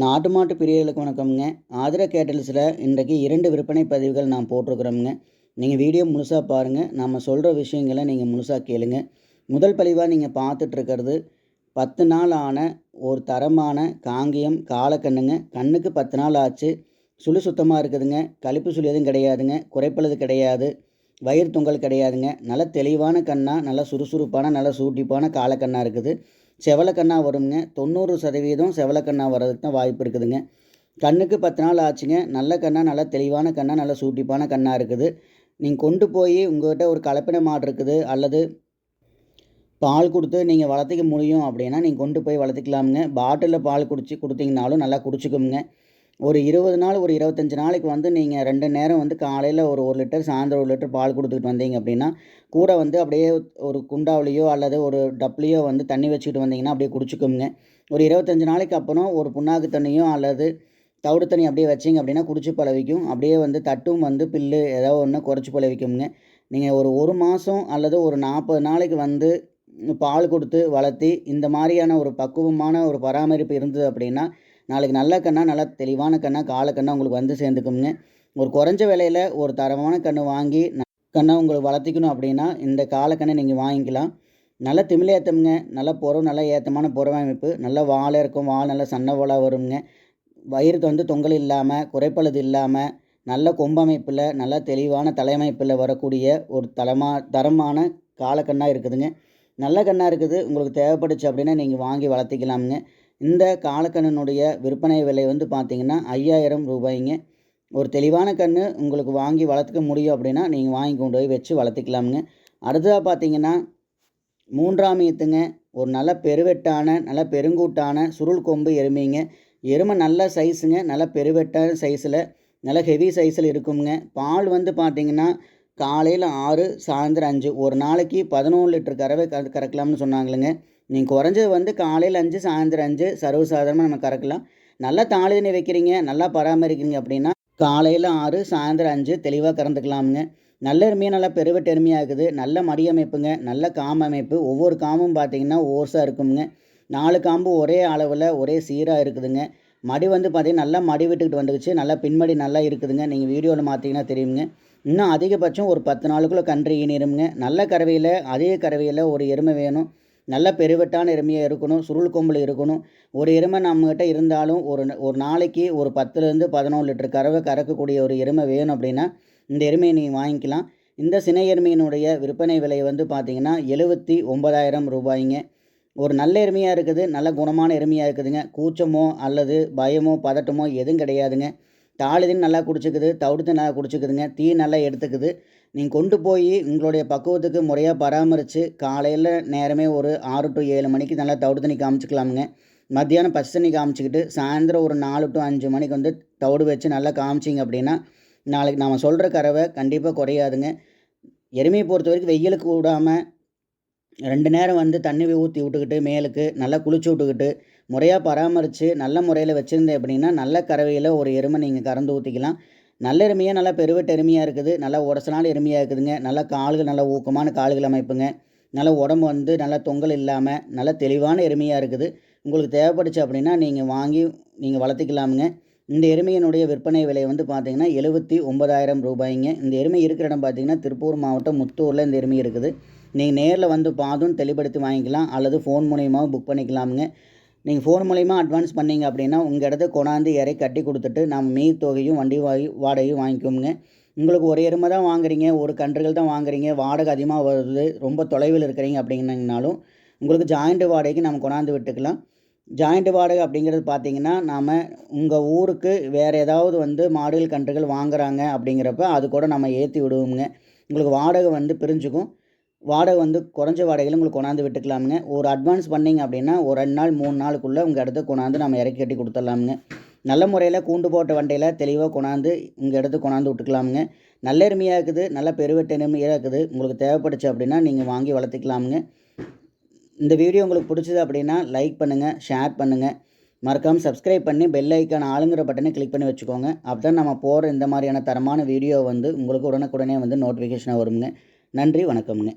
நாட்டு மாட்டு பிரியர்களுக்கு வணக்கம்ங்க. ஆதிரா கேட்டல்ஸில் இன்றைக்கு இரண்டு விற்பனை பதிவுகள் நான் போட்டிருக்கிறோம்ங்க. நீங்கள் வீடியோ முழுசாக பாருங்கள் நம்ம சொல்கிற விஷயங்களை நீங்கள் முழுசாக கேளுங்க. முதல் பதிவாக நீங்கள் பார்த்துட்ருக்கிறது பத்து நாள் ஆன ஒரு தரமான காங்கியம் காலக்கண்ணுங்க. கண்ணுக்கு பத்து நாள் ஆச்சு. சுழி சுத்தமாக இருக்குதுங்க. கழிப்பு சுழி எதுவும் கிடையாதுங்க. குறைப்பளது கிடையாது. வயிறு தொங்கல் கிடையாதுங்க. நல்ல தெளிவான கண்ணாக நல்ல சுறுசுறுப்பான நல்ல சூட்டிப்பான காலக்கண்ணாக இருக்குது. செவலக்கண்ணா வருங்க தொண்ணூறு சதவீதம் செவலக்கண்ணா வர்றதுக்கு தான் வாய்ப்பு இருக்குதுங்க. கண்ணுக்கு பத்து நாள் ஆச்சுங்க. நல்ல கண்ணாக நல்லா தெளிவான கண்ணாக நல்லா சூட்டிப்பான கண்ணாக இருக்குது. நீங்கள் கொண்டு போய் உங்கள்கிட்ட ஒரு கலப்பின மாடு இருக்குது. அல்லது பால் கொடுத்து நீங்கள் வளர்த்திக்க முடியும் அப்படின்னா நீங்கள் கொண்டு போய் வளர்த்திக்கலாமுங்க. பாட்டிலில் பால் குடிச்சு கொடுத்தீங்கனாலும் நல்லா குடிச்சிக்குங்க. ஒரு இருபது நாள் ஒரு இருபத்தஞ்சி நாளைக்கு வந்து நீங்கள் ரெண்டு நேரம் வந்து காலையில் ஒரு ஒரு லிட்டர் சாயந்தரம் ஒரு லிட்டர் பால் கொடுத்துக்கிட்டு வந்தீங்க அப்படின்னா கூட வந்து அப்படியே ஒரு குண்டாவிலையோ அல்லது ஒரு டப்லேயோ வந்து தண்ணி வச்சுக்கிட்டு வந்தீங்கன்னா அப்படியே குடிச்சுக்குங்க. ஒரு இருபத்தஞ்சி நாளைக்கு அப்புறம் ஒரு புண்ணாக்கு தண்ணியோ அல்லது தவிடு தண்ணி அப்படியே வச்சிங்க அப்படின்னா குடிச்சு பழவிக்கும் அப்படியே வந்து தட்டும் வந்து பில்லு ஏதோ ஒன்று குறைச்சி பழவிக்குங்க நீங்கள் ஒரு ஒரு மாதம் அல்லது ஒரு நாற்பது நாளைக்கு வந்து பால் கொடுத்து வளர்த்தி இந்த மாதிரியான ஒரு பக்குவமான ஒரு பராமரிப்பு இருந்தது அப்படின்னா நாளைக்கு நல்ல கண்ணாக நல்லா தெளிவான கண்ணாக காலக்கண்ணாக உங்களுக்கு வந்து சேர்ந்துக்குங்க ஒரு குறைஞ்ச விலையில் ஒரு தரமான கன்று வாங்கி கண்ணை உங்களுக்கு வளர்த்திக்கணும் அப்படின்னா இந்த காலக்கண்ணை நீங்கள் வாங்கிக்கலாம். நல்ல ஏற்றமுங்க நல்ல புறம் நல்ல ஏற்றமான புறவமைப்பு நல்ல வாழை இருக்கும் வால் நல்ல சன்ன வாழாக வருங்க வயிறு வந்து தொங்கல் இல்லாமல் குறைப்பழுது இல்லாமல் நல்ல கொம்பமைப்பில் நல்ல தெளிவான தலையமைப்பில் வரக்கூடிய ஒரு தலமா தரமான காலக்கண்ணாக இருக்குதுங்க. நல்ல கண்ணாக இருக்குது உங்களுக்கு தேவைப்படுச்சு அப்படின்னா நீங்கள் வாங்கி வளர்த்திக்கலாமுங்க. இந்த காலக்கண்ணனுடைய விற்பனை விலை வந்து பார்த்திங்கன்னா ஐயாயிரம் ரூபாய்ங்க. ஒரு தெளிவான கண் உங்களுக்கு வாங்கி வளர்த்துக்க முடியும் அப்படின்னா நீங்கள் வாங்கி கொண்டு போய் வச்சு வளர்த்துக்கலாமுங்க. அடுத்ததாக பார்த்தீங்கன்னா மூன்றாம் ஈத்துங்க. ஒரு நல்ல பெருவெட்டான நல்ல பெருங்கூட்டான சுருள் கொம்பு எருமைங்க. எருமை நல்ல சைஸுங்க நல்ல பெருவெட்டான சைஸில் நல்ல ஹெவி சைஸில் இருக்குங்க பால் வந்து பார்த்திங்கன்னா காலையில் ஆறு சாயந்தரம் அஞ்சு. ஒரு நாளைக்கு பதினொன்று லிட்டர் கறவை கறக்கலாம்னு சொன்னாங்களுங்க. நீங்கள் குறைஞ்சது வந்து காலையில் அஞ்சு சாயந்தரம் அஞ்சு சர்வசாதாரணமாக நம்ம கறக்கலாம். நல்லா தாளி வைக்கிறீங்க நல்லா பராமரிக்கிறீங்க அப்படின்னா காலையில் ஆறு சாயந்தரம் அஞ்சு தெளிவாக கறந்துக்கலாமுங்க. நல்ல எருமையாக நல்லா பெருவெட்டு எருமையாக இருக்குது. நல்ல மடி அமைப்புங்க. நல்ல காம்பு அமைப்பு. ஒவ்வொரு காம்பும் பார்த்தீங்கன்னா ஓர்ஸாக இருக்குங்க நாலு காம்பு ஒரே அளவில் ஒரே சீராக இருக்குதுங்க. மடி வந்து பார்த்திங்கன்னா நல்லா மடி விட்டுக்கிட்டு வந்துக்குச்சு நல்லா பின்மடி நல்லா இருக்குதுங்க. நீங்கள் வீடியோவில் மாற்றிங்கன்னா தெரியுங்க இன்னும் அதிகபட்சம் ஒரு பத்து நாளுக்குள்ளே கன்று ஈனிருமுங்க நல்ல கறவையில் அதிக கறவையில் ஒரு எருமை வேணும். நல்ல பெருவெட்டான எருமையாக இருக்கணும். சுருள் கொம்பில் இருக்கணும். ஒரு எருமை நம்மக்கிட்ட இருந்தாலும் ஒரு ஒரு நாளைக்கு ஒரு பத்துலேருந்து பதினோரு லிட்டர் கறவை கறக்கக்கூடிய ஒரு எருமை வேணும் அப்படின்னா இந்த எருமையை நீங்கள் வாங்கிக்கலாம். இந்த சினை எருமையினுடைய விற்பனை விலை வந்து பார்த்திங்கன்னா எழுபத்தி ஒன்பதாயிரம் ரூபாய்ங்க. ஒரு நல்ல எருமையாக இருக்குது. நல்ல குணமான எருமையாக இருக்குதுங்க. கூச்சமோ அல்லது பயமோ பதட்டமோ எதுவும் கிடையாதுங்க. தாளிதின் நல்லா குடிச்சிக்குது தவிடுத்து நல்லா குடிச்சிக்குதுங்க தீ நல்லா எடுத்துக்குது. நீங்கள் கொண்டு போய் உங்களுடைய பக்குவத்துக்கு முறையாக பராமரித்து காலையில் நேரமே ஒரு ஆறு டு ஏழு மணிக்கு நல்லா தவிடு தண்ணி காமிச்சிக்கலாமுங்க. மத்தியானம் பச்சை தண்ணி காமிச்சிக்கிட்டு சாயந்தரம் ஒரு நாலு டு அஞ்சு மணிக்கு வந்து தவிடு வச்சு நல்லா காமிச்சிங்க அப்படின்னா நாளைக்கு நாம் சொல்கிற கறவை கண்டிப்பாக குறையாதுங்க. எருமையை பொறுத்த வரைக்கும் வெயிலுக்கு விடாமல் ரெண்டு நேரம் வந்து தண்ணி ஊற்றி விட்டுக்கிட்டு மேலுக்கு நல்லா குளிச்சு விட்டுக்கிட்டு முறையாக பராமரித்து நல்ல முறையில் வச்சுருந்தேன் அப்படின்னா நல்ல கறவையில் ஒரு எருமை நீங்கள் கறந்து ஊற்றிக்கலாம் நல்ல எருமையாக நல்லா பெருவெட்டு எருமையாக இருக்குது. நல்லா உடசனால எருமையாக இருக்குதுங்க. நல்லா கால்கள் நல்லா ஊக்கமான கால்கள் அமைப்புங்க. நல்ல உடம்பு வந்து நல்லா தொங்கல் இல்லாமல் நல்ல தெளிவான எருமையாக இருக்குது. உங்களுக்கு தேவைப்படுச்சு அப்படின்னா நீங்கள் வாங்கி நீங்கள் வளர்த்திக்கலாமுங்க. இந்த எருமையினுடைய விற்பனை விலை வந்து பார்த்திங்கன்னா எழுபத்தி ஒன்பதாயிரம் ரூபாய்ங்க. இந்த எருமை இருக்கிற இடம் பார்த்திங்கன்னா திருப்பூர் மாவட்டம் முத்தூரில் இந்த எருமை இருக்குது. நீங்கள் நேரில் வந்து பார்த்தும் தெளிப்படுத்தி வாங்கிக்கலாம். அல்லது ஃபோன் மூலியமாகவும் புக் பண்ணிக்கலாமுங்க. நீங்கள் ஃபோன் மூலிமா அட்வான்ஸ் பண்ணிங்க அப்படின்னா உங்கள் இடத்த கொண்டாந்து இறை கட்டி கொடுத்துட்டு நம்ம மீ தொகையும் வண்டி வாங்கி வாடகையும் வாங்கிக்கோங்க உங்களுக்கு ஒரு எருமை தான் வாங்குறீங்க. ஒரு கன்றுகள் தான் வாங்குறீங்க. வாடகை அதிகமாக வருது. ரொம்ப தொலைவில் இருக்கிறீங்க அப்படிங்கனாலும் உங்களுக்கு ஜாயிண்ட் வாடகைக்கு நம்ம கொண்டாந்து விட்டுக்கலாம். ஜாயிண்ட் வாடகை அப்படிங்கிறது பார்த்தீங்கன்னா நாம் உங்கள் ஊருக்கு வேறு ஏதாவது வந்து மாடுகள் கன்றுகள் வாங்குறாங்க அப்படிங்கிறப்ப அது கூட நம்ம ஏற்றி விடுவோங்க உங்களுக்கு வாடகை வந்து பிரிஞ்சுக்கும். வாடகை வந்து குறைஞ்ச வாடகையில் உங்களுக்கு கொண்டாந்து விட்டுக்கலாமுங்க. ஒரு அட்வான்ஸ் பண்ணிங்க அப்படின்னா ஒரு ரெண்டு நாள் மூணு நாளுக்குள்ளே உங்கள் இடத்துக்கு கொண்டாந்து நம்ம இறக்கி கட்டி கொடுத்துட்லாமுங்க. நல்ல முறையில் கூண்டு போட்ட வண்டியில் தெளிவாக கொண்டாந்து உங்கள் இடத்துக்கு கொண்டாந்து விட்டுக்கலாமுங்க. நல்ல எருமையாக இருக்குது நல்ல பெருவெட்டு எருமையாக இருக்குது. உங்களுக்கு தேவைப்படுச்சு அப்படின்னா நீங்கள் வாங்கி வளர்த்துக்கலாமுங்க. இந்த வீடியோ உங்களுக்கு பிடிச்சது அப்படின்னா லைக் பண்ணுங்கள் ஷேர் பண்ணுங்கள் மறக்காமல் சப்ஸ்கிரைப் பண்ணி பெல் ஐக்கான ஆளுங்கிற பட்டனை கிளிக் பண்ணி வச்சுக்கோங்க. அப்போ தான் நம்ம போகிற இந்த மாதிரியான தரமான வீடியோ வந்து உங்களுக்கு உடனுக்குடனே வந்து நோட்டிஃபிகேஷனாக வருங்க. நன்றி வணக்கம்ங்க.